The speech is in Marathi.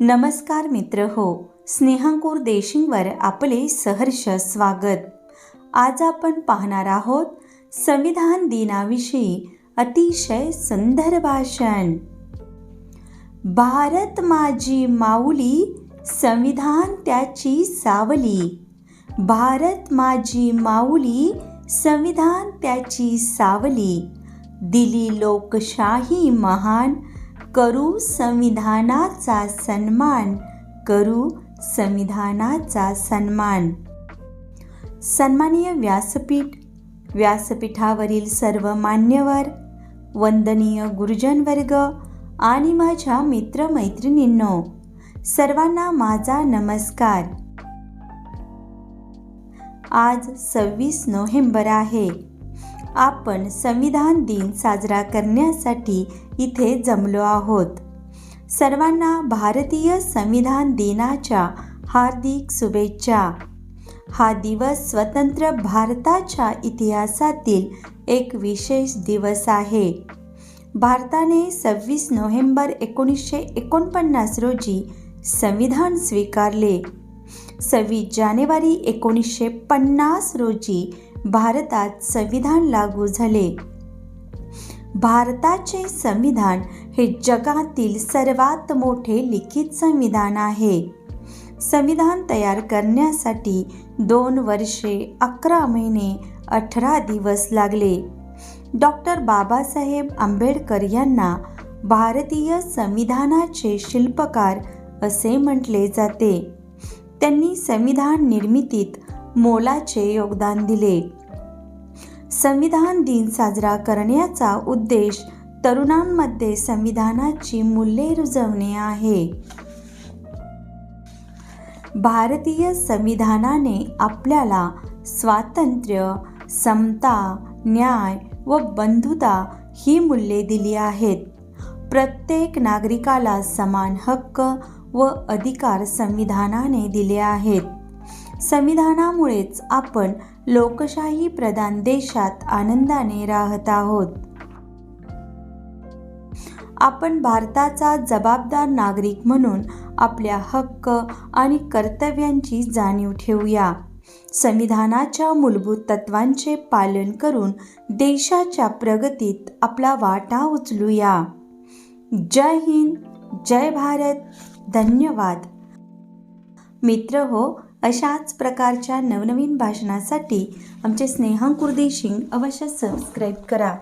नमस्कार मित्र हो स्नेहांकूर देशिंगवर आपले सहर्ष स्वागत. आज आपण पाहणार आहोत संविधान दिनाविषयी अतिशय सुंदर भाषण. भारत माझी माऊली संविधान त्याची सावली. भारत माझी माऊली संविधान त्याची सावली. दिली लोकशाही महान करू संविधानाचा सन्मान करू संविधानाचा सन्मान. सन्माननीय व्यासपीठ व्यासपीठावरील सर्व मान्यवर वंदनीय गुरुजन वर्ग आणि माझ्या मित्रमैत्रिणींनो सर्वांना माझा नमस्कार. आज सव्वीस नोव्हेंबर आहे. आपण संविधान दिन साजरा करण्यासाठी इथे जमलो आहोत. सर्वांना भारतीय संविधान दिनाच्या हार्दिक शुभेच्छा. हा दिवस स्वतंत्र भारताच्या इतिहासातील एक विशेष दिवस आहे. भारताने सव्वीस नोव्हेंबर एकोणीसशे एकोणपन्नास रोजी संविधान स्वीकारले. सव्वीस जानेवारी एकोणीसशे पन्नास रोजी भारतात संविधान लागू झाले. भारताचे संविधान हे जगातील सर्वात मोठे लिखित संविधान आहे. संविधान तयार करण्यासाठी दोन वर्षे अकरा महिने अठरा दिवस लागले. डॉक्टर बाबासाहेब आंबेडकर यांना भारतीय संविधानाचे शिल्पकार असे म्हटले जाते. त्यांनी संविधान निर्मितीत मोलाचे योगदान दिले. संविधान दिन साजरा करण्याचा उद्देश तरुणांमध्ये संविधानाची मूल्ये रुजवणे आहे. भारतीय संविधानाने आपल्याला स्वातंत्र्य समता न्याय व बंधुता ही मूल्ये दिली आहेत. प्रत्येक नागरिकाला समान हक्क व अधिकार संविधानाने दिले आहेत. संविधानामुळेच आपण लोकशाही प्रधान देशात आनंदाने राहत आहोत. आपण भारताचा जबाबदार नागरिक म्हणून आपल्या हक्क आणि कर्तव्यांची जाणीव ठेवूया. संविधानाच्या मूलभूत तत्वांचे पालन करून देशाच्या प्रगतीत आपला वाटा उचलूया. जय हिंद जय भारत. धन्यवाद. मित्र हो अशाच प्रकारच्या नवनवीन भाषणासाठी आमचे स्नेहांकुर देशिंग अवश्य सबस्क्राईब करा.